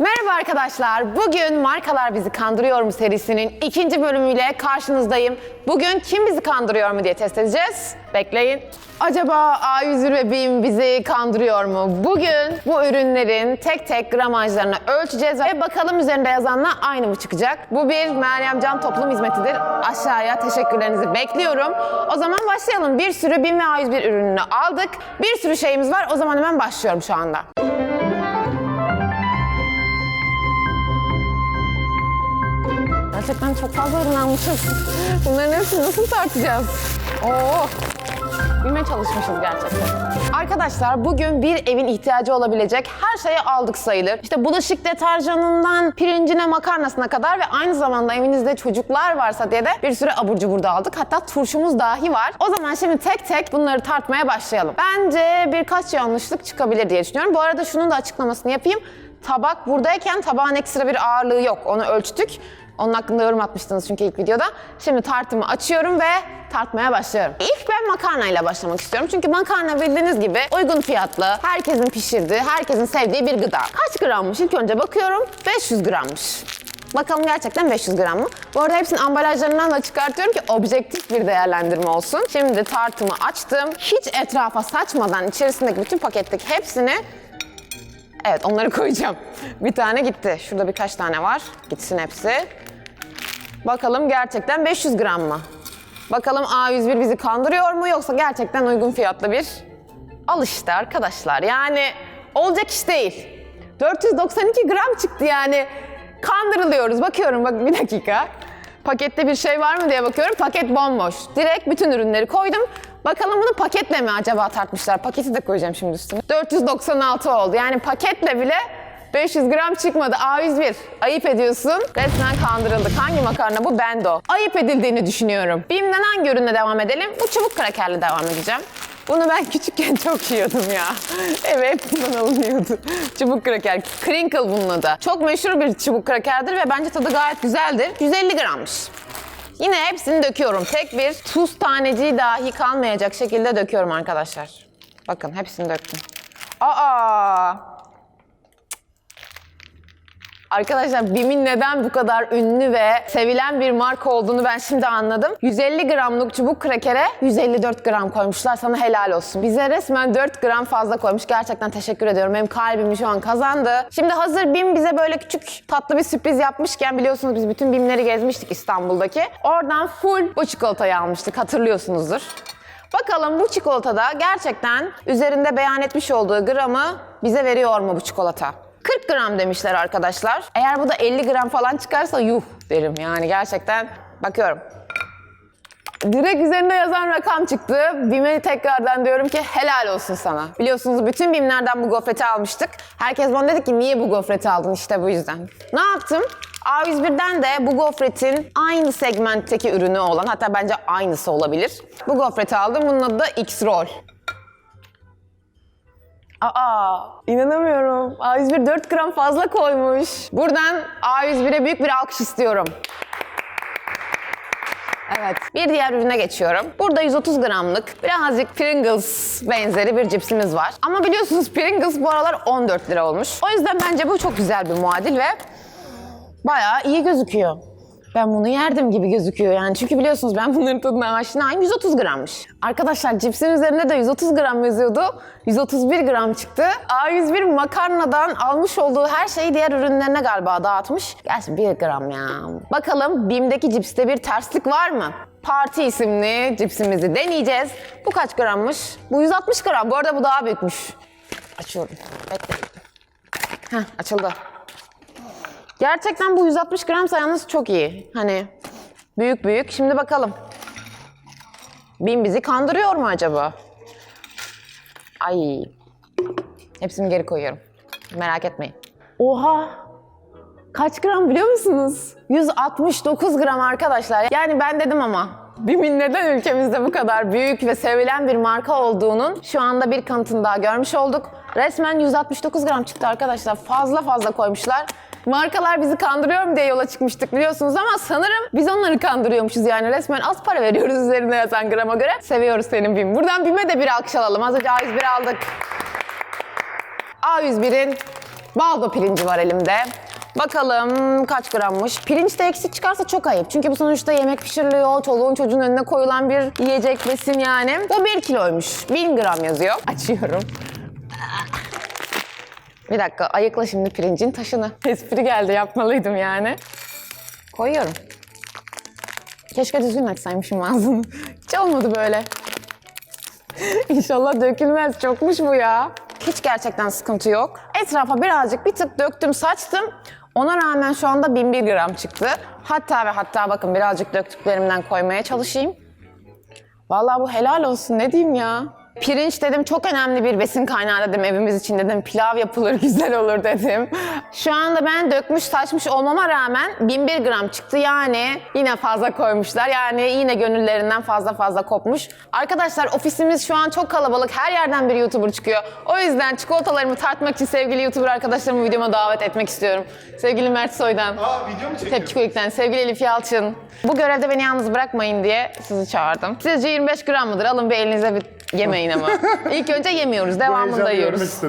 Merhaba arkadaşlar. Bugün Markalar Bizi Kandırıyor mu serisinin ikinci bölümüyle karşınızdayım. Bugün kim bizi kandırıyor mu diye test edeceğiz. Bekleyin. Acaba A101 ve BİM bizi kandırıyor mu? Bugün bu ürünlerin tek tek gramajlarını ölçeceğiz ve bakalım üzerinde yazanla aynı mı çıkacak? Bu bir Meryem Can toplum hizmetidir. Aşağıya teşekkürlerinizi bekliyorum. O zaman başlayalım. Bir sürü BİM ve A101 ürününü aldık. Bir sürü şeyimiz var. O zaman hemen başlıyorum şu anda. Gerçekten çok fazla almışız. Bunların hepsini nasıl tartacağız? Oo. Bilmeye çalışmışız gerçekten. Arkadaşlar bugün bir evin ihtiyacı olabilecek her şeyi aldık sayılır. İşte bulaşık deterjanından pirincine makarnasına kadar ve aynı zamanda evinizde çocuklar varsa diye de bir sürü abur cubur da aldık. Hatta turşumuz dahi var. O zaman şimdi tek tek bunları tartmaya başlayalım. Bence birkaç yanlışlık çıkabilir diye düşünüyorum. Bu arada şunun da açıklamasını yapayım. Tabak buradayken tabağın ekstra bir ağırlığı yok. Onu ölçtük. Onun hakkında yorum atmıştınız çünkü ilk videoda. Şimdi tartımı açıyorum ve tartmaya başlıyorum. İlk ben makarnayla başlamak istiyorum. Çünkü makarna bildiğiniz gibi uygun fiyatlı, herkesin pişirdiği, herkesin sevdiği bir gıda. Kaç grammış? İlk önce bakıyorum. 500 grammış. Bakalım gerçekten 500 gram mı? Bu arada hepsinin ambalajlarından da çıkartıyorum ki objektif bir değerlendirme olsun. Şimdi tartımı açtım. Hiç etrafa saçmadan içerisindeki bütün paketteki hepsini Evet onları koyacağım. Bir tane gitti. Şurada birkaç tane var. Gitsin hepsi. Bakalım gerçekten 500 gram mı? Bakalım A101 bizi kandırıyor mu yoksa gerçekten uygun fiyatlı bir al işte arkadaşlar. Yani olacak iş değil. 492 gram çıktı yani. Kandırılıyoruz. Bakıyorum bak bir dakika. Pakette bir şey var mı diye bakıyorum. Paket bomboş. Direkt bütün ürünleri koydum. Bakalım bunu paketle mi acaba tartmışlar? Paketi de koyacağım şimdi üstüne. 496 oldu. Yani paketle bile 500 gram çıkmadı. A101. Ayıp ediyorsun. Resmen kandırıldık. Hangi makarna bu? Bendo. Ayıp edildiğini düşünüyorum. BİM'den hangi ürünle devam edelim? Bu çubuk krakerle devam edeceğim. Bunu ben küçükken çok yiyordum ya. Evet bundan alınıyordu. Çubuk kraker. Crinkle bunun adı. Çok meşhur bir çubuk krakerdir ve bence tadı gayet güzeldir. 150 grammış. Yine hepsini döküyorum. Tek bir tuz taneciği dahi kalmayacak şekilde döküyorum arkadaşlar. Bakın hepsini döktüm. Aa! Arkadaşlar BİM'in neden bu kadar ünlü ve sevilen bir marka olduğunu ben şimdi anladım. 150 gramlık çubuk krakere 154 gram koymuşlar. Sana helal olsun. Bize resmen 4 gram fazla koymuş. Gerçekten teşekkür ediyorum. Benim kalbimi şu an kazandı. Şimdi hazır BİM bize böyle küçük tatlı bir sürpriz yapmışken biliyorsunuz biz bütün BİM'leri gezmiştik İstanbul'daki. Oradan full bu çikolatayı almıştık. Hatırlıyorsunuzdur. Bakalım bu çikolatada gerçekten üzerinde beyan etmiş olduğu gramı bize veriyor mu bu çikolata? 40 gram demişler arkadaşlar. Eğer bu da 50 gram falan çıkarsa yuh derim yani gerçekten. Bakıyorum. Direkt üzerinde yazan rakam çıktı. BİM'e tekrardan diyorum ki helal olsun sana. Biliyorsunuz bütün BİM'lerden bu gofreti almıştık. Herkes bana dedi ki niye bu gofreti aldın işte bu yüzden. Ne yaptım? A101'den de bu gofretin aynı segmentteki ürünü olan hatta bence aynısı olabilir. Bu gofreti aldım. Bunun adı da X-Roll. Aa, inanamıyorum. A101 4 gram fazla koymuş. Buradan A101'e büyük bir alkış istiyorum. Evet, bir diğer ürüne geçiyorum. Burada 130 gramlık birazcık Pringles benzeri bir cipsimiz var. Ama biliyorsunuz Pringles bu aralar 14 lira olmuş. O yüzden bence bu çok güzel bir muadil ve bayağı iyi gözüküyor. Ben bunu yerdim gibi gözüküyor yani. Çünkü biliyorsunuz ben bunların tadına aşinayım. 130 grammış. Arkadaşlar cipsin üzerinde de 130 gram yazıyordu. 131 gram çıktı. A101 makarnadan almış olduğu her şeyi diğer ürünlerine galiba dağıtmış. Gerçi 1 gram ya. Bakalım BİM'deki cipste bir terslik var mı? Parti isimli cipsimizi deneyeceğiz. Bu kaç grammış? Bu 160 gram. Bu arada bu daha büyükmüş. Açıyorum. Bekleyin. Heh açıldı. Gerçekten bu 160 gram yalnız çok iyi. Hani büyük büyük. Şimdi bakalım. Bin bizi kandırıyor mu acaba? Ay. Hepsini geri koyuyorum. Merak etmeyin. Oha! Kaç gram biliyor musunuz? 169 gram arkadaşlar. Yani ben dedim ama BİM'in neden ülkemizde bu kadar büyük ve sevilen bir marka olduğunun şu anda bir kanıtını daha görmüş olduk. Resmen 169 gram çıktı arkadaşlar. Fazla fazla koymuşlar. Markalar bizi kandırıyor mu diye yola çıkmıştık biliyorsunuz ama sanırım biz onları kandırıyormuşuz yani. Resmen az para veriyoruz üzerinde yazan grama göre. Seviyoruz senin BİM. Buradan BİM'e de bir alkış alalım. Az önce A101 aldık. A101'in baldo pirinci var elimde. Bakalım kaç grammış. Pirinçte eksik çıkarsa çok ayıp. Çünkü bu sonuçta yemek pişiriliyor, çoluğun çocuğun önüne koyulan bir yiyecek besin yani. Bu 1 kiloymuş. 1000 gram yazıyor. Açıyorum. Bir dakika ayıkla şimdi pirincin taşını. Espri geldi yapmalıydım yani. Koyuyorum. Keşke düzgün açsaymışım ağzını. Hiç olmadı böyle. İnşallah dökülmez. Çokmuş bu ya. Hiç gerçekten sıkıntı yok. Etrafa birazcık bir tık döktüm, saçtım. Ona rağmen şu anda 1001 gram çıktı. Hatta ve hatta bakın birazcık döktüklerimden koymaya çalışayım. Vallahi bu helal olsun ne diyeyim ya. Pirinç dedim çok önemli bir besin kaynağı dedim evimiz için dedim. Pilav yapılır güzel olur dedim. Şu anda ben dökmüş taşmış olmama rağmen 1001 gram çıktı. Yani yine fazla koymuşlar. Yani yine gönüllerinden fazla fazla kopmuş. Arkadaşlar ofisimiz şu an çok kalabalık. Her yerden bir YouTuber çıkıyor. O yüzden çikolatalarımı tartmak için sevgili YouTuber arkadaşlarımı videoma davet etmek istiyorum. Sevgili Mert Soy'dan. Aa video mu çekiyorsun? Tepki Kolik'ten sevgili Elif Yalçın. Bu görevde beni yalnız bırakmayın diye sizi çağırdım. Sizce 25 gram mıdır? Alın bir elinize bir yemeyin ama. İlk önce yemiyoruz, devamında yiyoruz.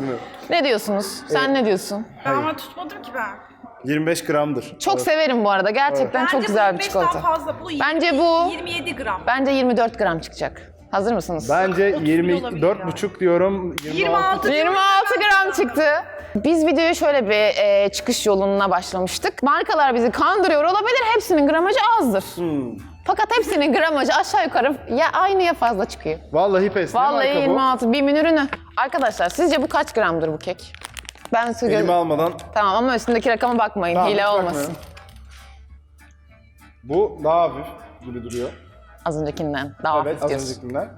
Ne diyorsunuz? Sen ne diyorsun? Ben ama tutmadım ki ben. 25 gramdır. Çok severim bu arada. Gerçekten çok güzel bir 25'ten çikolata. fazla. Bu Bence bu- 27 gram. Bence 24 gram çıkacak. Hazır mısınız? Bence 30 bile olabilir 24,5 diyorum. 26. 26 26 gram çıktı. Biz videoya şöyle bir e, çıkış yoluna başlamıştık. Markalar bizi kandırıyor olabilir. Hepsinin gramajı azdır. Fakat hepsinin gramajı aşağı yukarı ya aynı ya fazla çıkıyor. Vallahi pes. Vallahi marka bu? 26 BİM'in ürünü. Arkadaşlar sizce bu kaç gramdır bu kek? Ben su Elime göz... almadan. Tamam ama üstündeki rakama bakmayın. Tamam, Hile hiç olmasın. bakmıyorum. Bu daha hafif gibi duruyor. Az öncekinden daha evet hafif az diyorsun. öncekinden.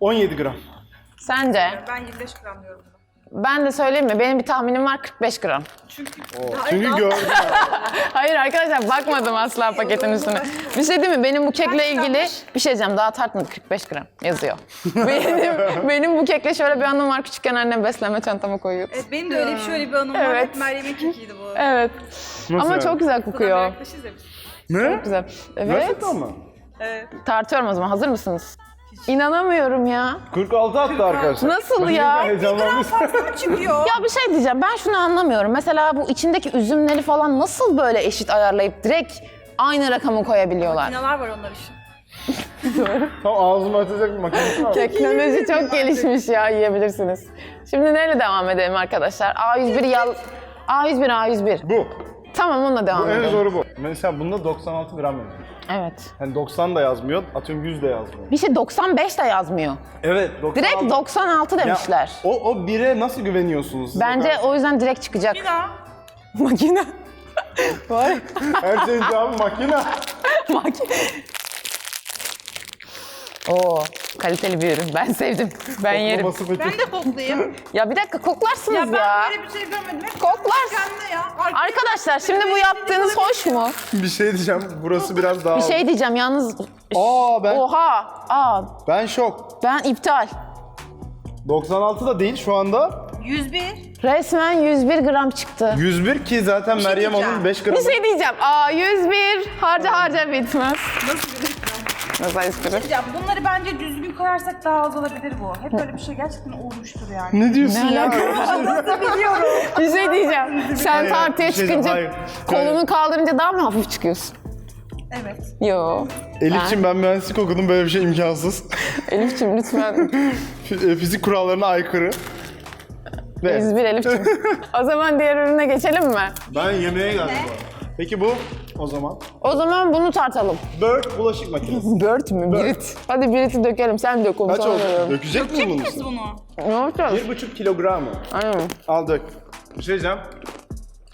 17 gram. Sence? Ben 25 gram diyorum. Ben de söyleyeyim mi? Benim bir tahminim var 45 gram. Çünkü Çünkü gördüm. Hayır arkadaşlar bakmadım asla paketin üstüne. Bir şey değil mi? Benim bu kekle ilgili bir şey diyeceğim. Daha tartmadı 45 gram yazıyor. benim, benim bu kekle şöyle bir anım var. Küçükken annem besleme çantama koyuyor. Evet benim de öyle bir şöyle bir anım var. Evet. Hep Meryem'in kekiydi bu. Evet. Nasıl Ama yani? çok güzel Zaten kokuyor. meraklaşırız ya biz. Ne? Güzel. Evet. Gerçekten mi? Evet. Tartıyorum o zaman. Hazır mısınız? İnanamıyorum ya. 46 attı arkadaşlar. Nasıl Ben ya? yine Heyecanlanmıştım. Fazla çıkıyor. Ya bir şey diyeceğim. Ben şunu anlamıyorum. Mesela bu içindeki üzümleri falan nasıl böyle eşit ayarlayıp direkt aynı rakamı koyabiliyorlar? Binalar var onlar için. Tam ağzımı açacak bir makinesi var. Teknoloji çok gelişmiş ya yiyebilirsiniz. Şimdi neyle devam edelim arkadaşlar? A101 yal... A101 A101. Bu. Tamam onunla devam En edelim. zoru bu. Mesela bunda 96 gram yazıyor. Evet. Hani 90 da yazmıyor, atıyorum 100 de yazmıyor. Bir şey 95 de yazmıyor. Evet, 96. Direkt 96 Ya, demişler. o, o bire nasıl güveniyorsunuz siz? Bence O o yüzden direkt çıkacak. Bina. Makine. Var. Her şeyin cevabı makine. Makine. Oo, kaliteli bir ürün. Ben sevdim. Ben yerim. Peki. Ben de koklayayım. Ya bir dakika koklarsınız ya ya. ben böyle bir şey görmedim. Hep Koklar. kendine ya. Arkadaşlar şimdi bu yaptığınız hoş mu? Bir şey diyeceğim, burası biraz daha... Bir şey diyeceğim yalnız. Aa ben, Oha. Aa, ben şok. ben iptal. 96 da değil şu anda. 101. Resmen 101 gram çıktı. 101 ki zaten şey Meryem diyeceğim. onun 5 gramı. Bir şey diyeceğim. Aa 101 harca harca bitmez. Nasıl bir Nasıl espri? Ya bunları bence düzgün koyarsak daha az olabilir bu. Hep böyle bir şey gerçekten olmuştur yani. Ne diyorsun Ne ya? Biliyorum. Bir şey diyeceğim. Sen Hayır, tartıya bir şey diyeceğim, çıkınca hayır. kolunu kaldırınca daha mı hafif çıkıyorsun? Evet. Yo. Elif'ciğim ben mühendislik okudum böyle bir şey imkansız. Elif'ciğim lütfen. F- e, Fizik kurallarına aykırı. Ve 101 Elif'ciğim. o zaman diğer ürüne geçelim mi? ben yemeğe geldim bu arada. Peki bu o zaman? O zaman bunu tartalım. Bird bulaşık makinesi. Bört mü? Birit. Hadi biriti dökelim. Sen dök onu. Kaç sana oldu? veriyorum. Dökecek mi bunu? Biz bunu. Ne yapacağız? 1,5 kilogram mı? Aynen. Al dök. Bir şey diyeceğim.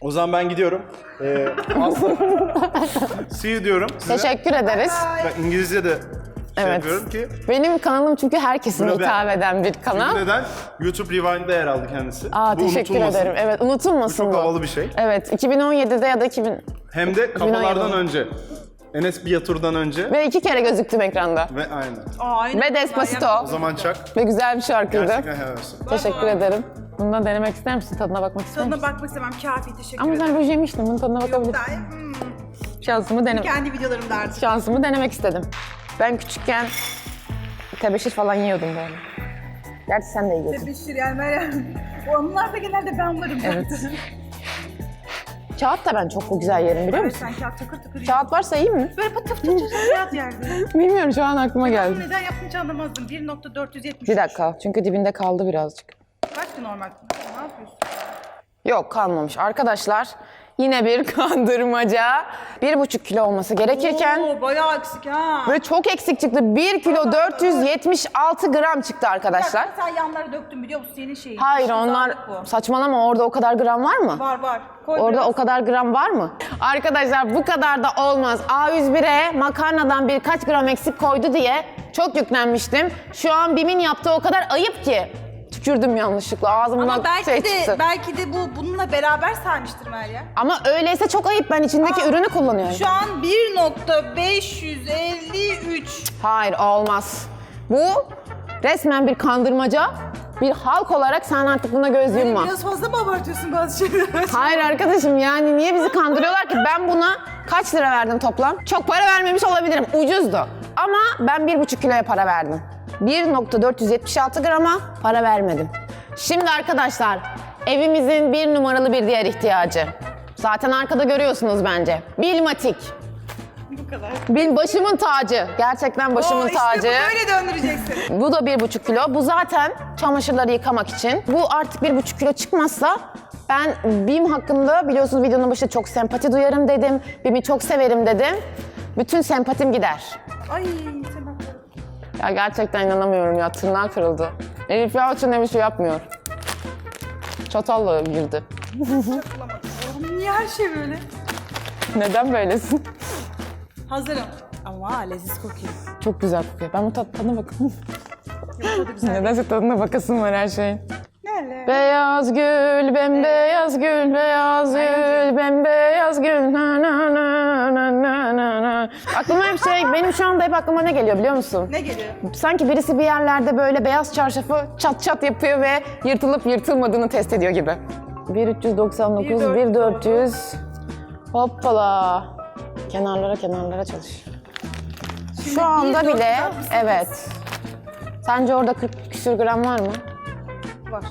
O zaman ben gidiyorum. Ee, Aslı. See you diyorum size. Teşekkür ederiz. Ben İngilizce de şey Evet. yapıyorum ki. Benim kanalım çünkü herkesin Bunu ben- hitap eden bir kanal. Neden? YouTube Rewind'de yer aldı kendisi. Aa Bu teşekkür unutulmasın. ederim. Evet unutulmasın Bu bu. çok havalı bir şey. Evet 2017'de ya da 2000 Hem de kafalardan 2017. önce. Enes Biyatur'dan önce. ve iki kere gözüktüm ekranda. Ve aynen. Aa, aynen. Ve Despacito. O zaman çak. Ve güzel bir şarkıydı. Gerçekten helal olsun. Teşekkür ederim. Bunu da denemek ister misin? Tadına bakmak ister Tadına misin? bakmak istemem. Kafi teşekkür Ama ederim. sen ruj yemiştin. Bunun tadına Yok bakabilirsin. daha hmm, Şansımı denem kendi videolarım derdi. şansımı denemek istedim. Ben küçükken tebeşir falan yiyordum böyle. Gerçi sen de yiyordun. Tebeşir yani Meryem. O anılarda genelde ben varım. Evet. Kağıt da ben çok güzel yerim biliyor musun? sen kağıt takır takır Kağıt varsa iyi mi? Böyle pıtır pıtır kağıt yerdi. Bilmiyorum şu an aklıma geldi. Neden yaptığını anlamazdım. 1.470. Bir dakika çünkü dibinde kaldı birazcık. Kaçtı normal? Ne yapıyorsun? Yok kalmamış. Arkadaşlar yine bir kandırmaca. Bir buçuk kilo olması gerekirken Oo, bayağı eksik ha. böyle çok eksik çıktı. 1 kilo 476 gram çıktı arkadaşlar. Sen yanlara döktün biliyor musun senin şeyin. Hayır İşte onlar sağlık bu. saçmalama orada o kadar gram var mı? Var var. Koy Orada biraz. o kadar gram var mı? Arkadaşlar bu kadar da olmaz. A101'e makarnadan birkaç gram eksik koydu diye çok yüklenmiştim. Şu an Bim'in yaptığı o kadar ayıp ki. Tükürdüm yanlışlıkla ağzımdan Ama belki şey de çıktı. belki de bu bununla beraber sarmıştır Meryem. Ama öyleyse çok ayıp ben içindeki Aa, ürünü kullanıyorum. Şu an 1.553. Hayır olmaz. Bu resmen bir kandırmaca. Bir halk olarak sen artık buna göz yumma. Biraz fazla mı abartıyorsun bazı şeyleri? Hayır arkadaşım yani niye bizi kandırıyorlar ki? Ben buna kaç lira verdim toplam? Çok para vermemiş olabilirim. Ucuzdu. Ama ben bir buçuk kiloya para verdim. 1.476 grama para vermedim. Şimdi arkadaşlar evimizin bir numaralı bir diğer ihtiyacı. Zaten arkada görüyorsunuz bence. Bilmatik. bu kadar. Bil başımın tacı. Gerçekten başımın Oo, işte tacı. bu böyle döndüreceksin. Bu da bir buçuk kilo. Bu zaten çamaşırları yıkamak için. Bu artık bir buçuk kilo çıkmazsa ben BİM hakkında biliyorsunuz videonun başında çok sempati duyarım dedim. BİM'i çok severim dedim. Bütün sempatim gider. Ay bak. Ya gerçekten inanamıyorum ya tırnağı kırıldı. Elif Yalçın ne bir şey yapmıyor. Çatalla girdi. Oğlum niye her şey böyle? Neden böylesin? Hazırım. Ama leziz kokuyor. Çok güzel kokuyor. Ben bu tat tadına bakayım. Yok tadı güzel. Nedense tadına bakasım var her şeyin. Nerede? Beyaz gül, bembeyaz gül, beyaz gül, bembeyaz gül. Na na na na na na na. Aklıma hep şey, benim şu anda hep aklıma ne geliyor biliyor musun? Ne geliyor? Sanki birisi bir yerlerde böyle beyaz çarşafı çat çat yapıyor ve yırtılıp yırtılmadığını test ediyor gibi. 1399, 1400. Hoppala. Kenarlara kenarlara çalış. Şu anda 1400 bile, evet. Sence orada 40 küsür gram var mı? Var.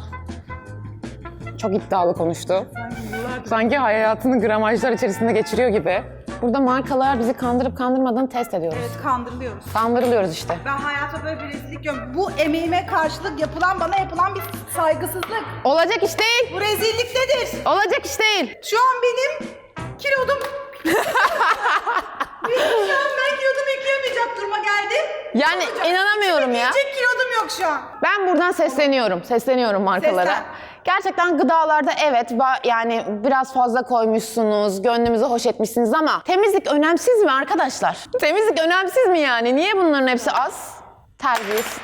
Çok iddialı konuştu. Sanki hayatını gramajlar içerisinde geçiriyor gibi. Burada markalar bizi kandırıp kandırmadığını test ediyoruz. Evet kandırılıyoruz. Kandırılıyoruz işte. Ben hayata böyle bir rezillik görüyorum. Bu emeğime karşılık yapılan bana yapılan bir saygısızlık. Olacak iş değil. Bu rezillik nedir? Olacak iş değil. Şu an benim kilodum... benim şu an ben kilodumu yıkayamayacak duruma geldim. Yani inanamıyorum ya. Yiyecek kilodum yok şu an. Ben buradan sesleniyorum. Sesleniyorum markalara. Seslen. Gerçekten gıdalarda evet yani biraz fazla koymuşsunuz, gönlümüzü hoş etmişsiniz ama temizlik önemsiz mi arkadaşlar? Temizlik önemsiz mi yani? Niye bunların hepsi az? Terbiyesiz.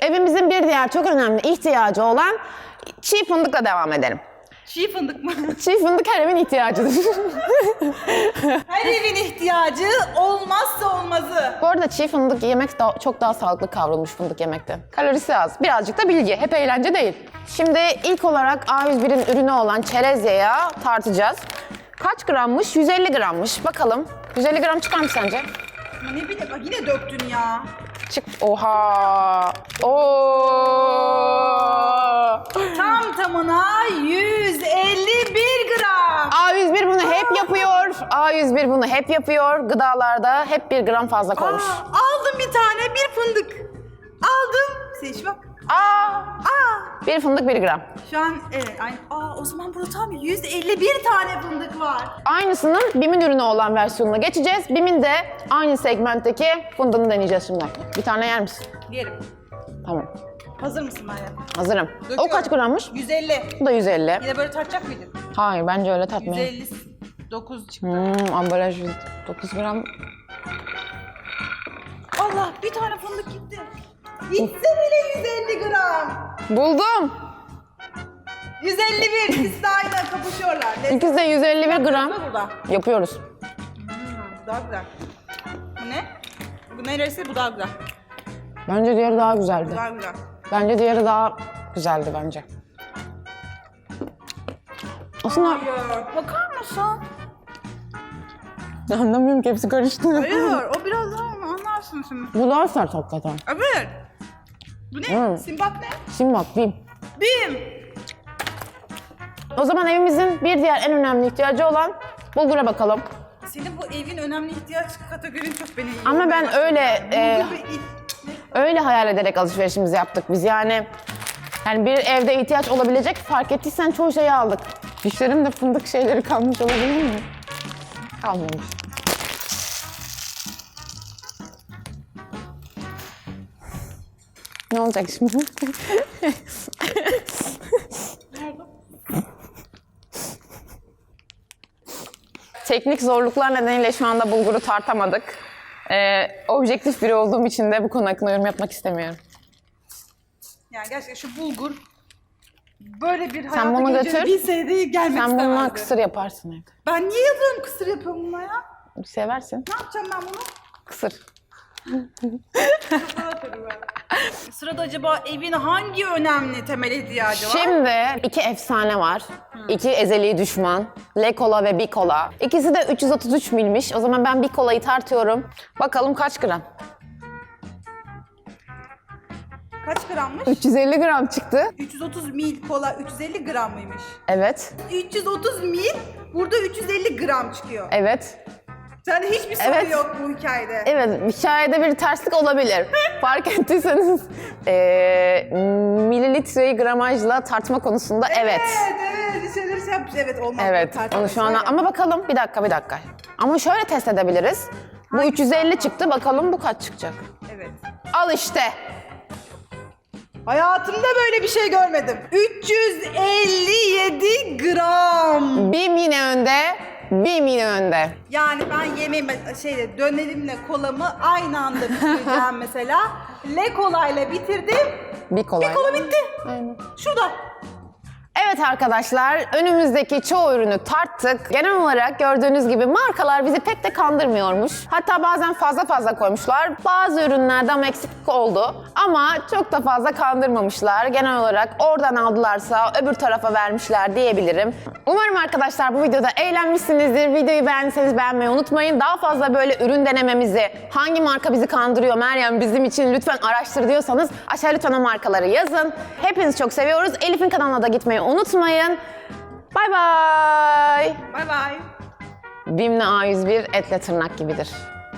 Evimizin bir diğer çok önemli ihtiyacı olan çiğ fındıkla devam edelim. Çiğ fındık mı? Çiğ fındık her evin ihtiyacıdır. Her evin ihtiyacı olmazsa olmazı. Bu arada çiğ fındık yemek daha, çok daha sağlıklı kavrulmuş fındık yemekten. Kalorisi az. Birazcık da bilgi. Hep eğlence değil. Şimdi ilk olarak A101'in ürünü olan çerez yağı tartacağız. Kaç grammış? 150 grammış. Bakalım. 150 gram çıkar mı sence? Ne bileyim bak yine döktün ya. Çık. Oha. Oo. Tam tamına 151 gram. A101 bunu hep yapıyor. A101 bunu hep yapıyor. Gıdalarda hep bir gram fazla koymuş. Aa, aldım bir tane bir fındık. Seç bak. Aa. Aa, Bir fındık bir gram. şu an evet aynı. Aa o zaman burada tam 151 tane fındık var. Aynısının BİM'in ürünü olan versiyonuna geçeceğiz. BİM'in de aynı segmentteki fındığını deneyeceğiz şimdi. Bir tane yer misin? Diyelim. Tamam. Hazır mısın Meryem? Hazırım. O Döküyorum. kaç grammış? 150. Bu da 150. Yine böyle tartacak mıydın? Hayır bence öyle tatmıyor. 159 çıktı. Hmm, ambalaj 9 gram. Allah bir tane fındık gitti. Gitse bile 150 gram. Buldum. 151 ikisi de aynı kapışıyorlar. Ne? İkisi de 151 gram. Burada. Yapıyoruz. Hmm, bu daha güzel. Bu ne? Bu neresi? Bu daha güzel. Bence diğeri daha güzeldi. Bu daha güzel. Bence diğeri daha güzeldi bence. Aslında Hayır. Bakar mısın? anlamıyorum ki hepsi karıştı. Hayır. O biraz daha anlarsın şimdi. Bu daha sert hakikaten. Evet. Bu ne? Hmm. Simbat ne? Şimdi bak BİM. Bim. O zaman evimizin bir diğer en önemli ihtiyacı olan bulgura bakalım. Senin bu evin önemli ihtiyaç kategorin çok beni iyi Ama ben öyle, e, Öyle hayal ederek alışverişimizi yaptık biz yani. Yani bir evde ihtiyaç olabilecek fark ettiysen çoğu şeyi aldık. Dişlerimde fındık şeyleri kalmış olabilir mi? Kalmamış. Ne olacak şimdi? Teknik zorluklar nedeniyle şu anda bulguru tartamadık. Ee, objektif biri olduğum için de bu konu hakkında yorum yapmak istemiyorum. Yani gerçekten şu bulgur böyle bir hayata bunu geleceğini götür. bilseydi gelmek Sen bununla istemezdi. kısır yaparsın evde. Ben niye yazıyorum kısır yapıyorum bununla ya? Seversin. Ne yapacağım ben bunu? Kısır. Sırada acaba evin hangi önemli temel ihtiyacı var? Şimdi iki efsane var. İki ezeli düşman. Le Cola ve Bicola. İkisi de 333 milmiş. O zaman ben Bicola'yı tartıyorum. Bakalım kaç gram? Kaç grammış? 350 gram çıktı. 330 mil kola 350 gram mıymış? Evet. 330 mil burada 350 gram çıkıyor. Evet. Yani hiçbir soru Evet. yok bu hikayede. Evet, hikayede bir terslik olabilir. Fark ettiyseniz eee mililitreyi gramajla tartma konusunda evet. Evet, evet, bir şeyler şey yapmış. Evet, olmaz. Evet, onu şu an ama bakalım bir dakika bir dakika. Ama şöyle test edebiliriz. Bu Hangisi 350 çıktı bakalım bu kaç çıkacak. Evet. Al işte. Hayatımda böyle bir şey görmedim. 357 gram. Bim yine önde, Bim yine önde. Yani ben yemeğimi şeyle dönerimle kolamı aynı anda bitireceğim mesela. Le kolayla bitirdim. Bir kolay. Bir kola bitti. Aynen. Şurada. Evet arkadaşlar, önümüzdeki çoğu ürünü tarttık. Genel olarak gördüğünüz gibi markalar bizi pek de kandırmıyormuş. Hatta bazen fazla fazla koymuşlar. Bazı ürünlerde ama eksiklik oldu. Ama çok da fazla kandırmamışlar. Genel olarak oradan aldılarsa öbür tarafa vermişler diyebilirim. Umarım arkadaşlar bu videoda eğlenmişsinizdir. Videoyu beğendiyseniz beğenmeyi unutmayın. Daha fazla böyle ürün denememizi, hangi marka bizi kandırıyor Meryem bizim için lütfen araştır diyorsanız aşağı lütfen o markaları yazın. Hepinizi çok seviyoruz. Elif'in kanalına da gitmeyi unutmayın. Bay bay. Bay bay. Bim'le A101 etle tırnak gibidir.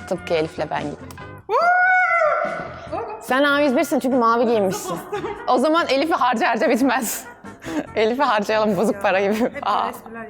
Tıpkı Elif'le ben gibi. Sen A101'sin çünkü mavi giymişsin. O zaman Elif'i harca harca bitmez. Elif'i harcayalım bozuk para gibi. Hep Aa. espriler.